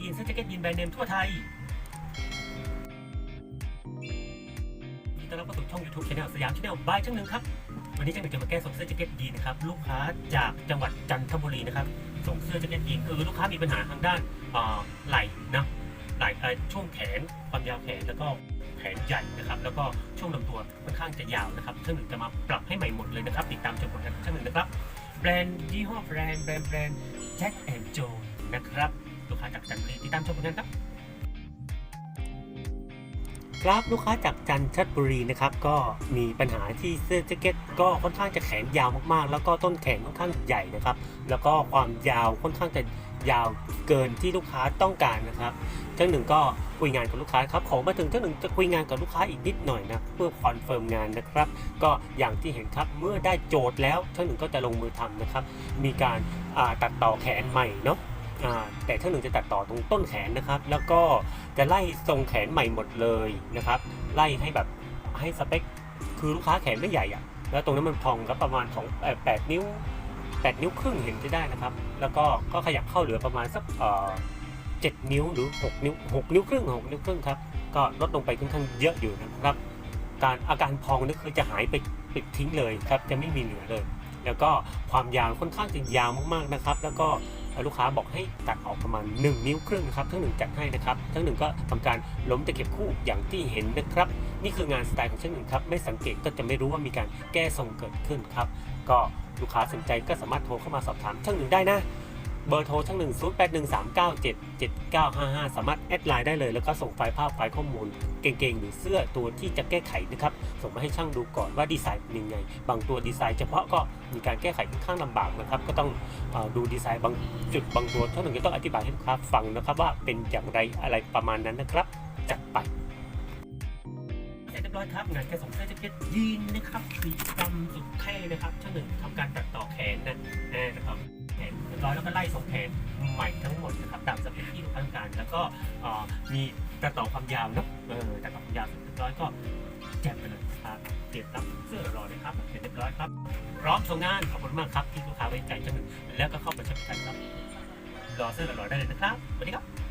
ยีนเสื้อแจ็คเก็ตยีนแบรนด์เนมทั่วไทยยินดีต้อนรับเข้าสู่ช่อง YouTube Channel สยาม Channel บายช่างหนึ่งครับ วันนี้ช่างหนึ่งจะมาแก้ส่งเสื้อแจ็คเก็ตยีนนะครับ ลูกค้าจากจังหวัดจันทบุรีนะครับ ส่งเสื้อแจ็คเก็ตยีนคือลูกค้ามีปัญหาทางด้านไหล่นะไหล่ช่วงแขนความยาวแขนแล้วก็แขนใหญ่นะครับแล้วก็ช่วงลำตัวค่อนข้างจะยาวนะครับช่างหนึ่งจะมาปรับให้ใหม่หมดเลยนะครับ ติดตามชมผลงานช่างหนึ่งนะครับแบรนด์ยี่ห้อแบรนด์แบรนด์แบรนด์แจ็คแอนด์โจนะครับ ลูกค้าจากจันทบุรีติดตามชมผลงานครับครับลูกค้าจากจันทบุรีนะครับก็มีปัญหาที่เสื้อแจ็คเก็ตก็ค่อนข้างจะแขนยาวมากๆ แล้วก็ต้นแขนค่อนข้างใหญ่นะครับ แล้วก็ความยาวค่อนข้างจะยาวเกินที่ลูกค้าต้องการนะครับเจ้าหนึ่งก็คุยงานกับลูกค้าครับขอมาถึงเจ้าหนึ่งจะคุยงานกับลูกค้าอีกนิดหน่อยนะเพื่อคอนเฟิร์มงานนะครับ ก็อย่างที่เห็นครับเมื่อได้โจทย์แล้วเจ้าหนึ่งก็จะลงมือทำนะครับ มีการตัดต่อแขนใหม่เนาะ แต่เจ้าหนึ่งจะตัดต่อตรงต้นแขนนะครับ แล้วก็จะไล่ทรงแขนใหม่หมดเลยนะครับ ไล่ให้แบบให้สเปค คือลูกค้าแขนไม่ใหญ่อะแล้วตรงนั้นมันพองครับประมาณของแปดนิ้วแปดนิ้วครึ่งเห็นจะได้นะครับ แล้วก็ก็ขยับเข้าเหลือประมาณสักเอ่อเจ็ดนิ้วหรือหกนิ้วหกนิ้วครึ่งหกนิ้วครึ่งครับ ก็ลดลงไปค่อนข้างเยอะอยู่นะครับ การอาการพองนี่คือจะหายไปปิดทิ้งเลยครับ จะไม่มีเหลือเลย แล้วก็ความยาวค่อนข้างจะยาวมากๆนะครับ แล้วก็ ลูกค้าบอกให้ตัดออกประมาณ 1 นิ้วครึ่งนะครับทั้งหนึ่งจัดให้นะครับทั้งหนึ่งก็ทำการล้มตะเข็บคู่อย่างที่เห็นนะครับ นี่คืองานสไตล์ของช่างหนึ่งครับไม่สังเกตก็จะไม่รู้ว่ามีการแก้ทรงเกิดขึ้นครับก็ลูกค้าสนใจก็สามารถโทรเข้ามาสอบถามช่างหนึ่งได้นะ เบอร์โทรช่างหนึ่ง0 8 1 3 9 7 7 9 5 5 สามารถแอดไลน์ได้เลย แล้วก็ส่งไฟล์ภาพไฟล์ข้อมูล เก่งๆ หรือเสื้อตัวที่จะแก้ไขนะครับ ส่งมาให้ช่างดูก่อนว่าดีไซน์เป็นยังไง บางตัวดีไซน์เฉพาะก็มีการแก้ไขค่อนข้างลำบากนะครับ ก็ต้องอดูดีไซน์บางจุดบางตัวช่างหนึ่งก็ต้องอธิบายให้ลูกค้าฟังนะครับว่าเป็นอย่างไรอะไรประมาณนั้นนะครับ จัดไปเรียบร้อยครับงานแค่ส่งเสื้อแจ็คเก็ตยีนนะครับสีดำสุดเท่นะครับช่างหนึ่งทำการตัดต่อแขนนะนะครับ เรียบร้อยแล้วก็ไล่ส่งแขนใหม่ทั้งหมดนะครับตามสเปคที่ลูกค้าต้องการ แล้วก็มีตัดต่อความยาวนะเออตัดต่อความยาวเรียบร้อยก็แจกไปเลยครับเตรียมรับเสื้อรอเลยครับเสร็จเรียบร้อยครับพร้อมส่งงานขอบคุณมากครับที่ลูกค้าไว้ใจจำหนึ่งแล้วก็เข้ามาใช้บริการครับรอเสื้อรอได้เลยนะครับสวัสดีครับ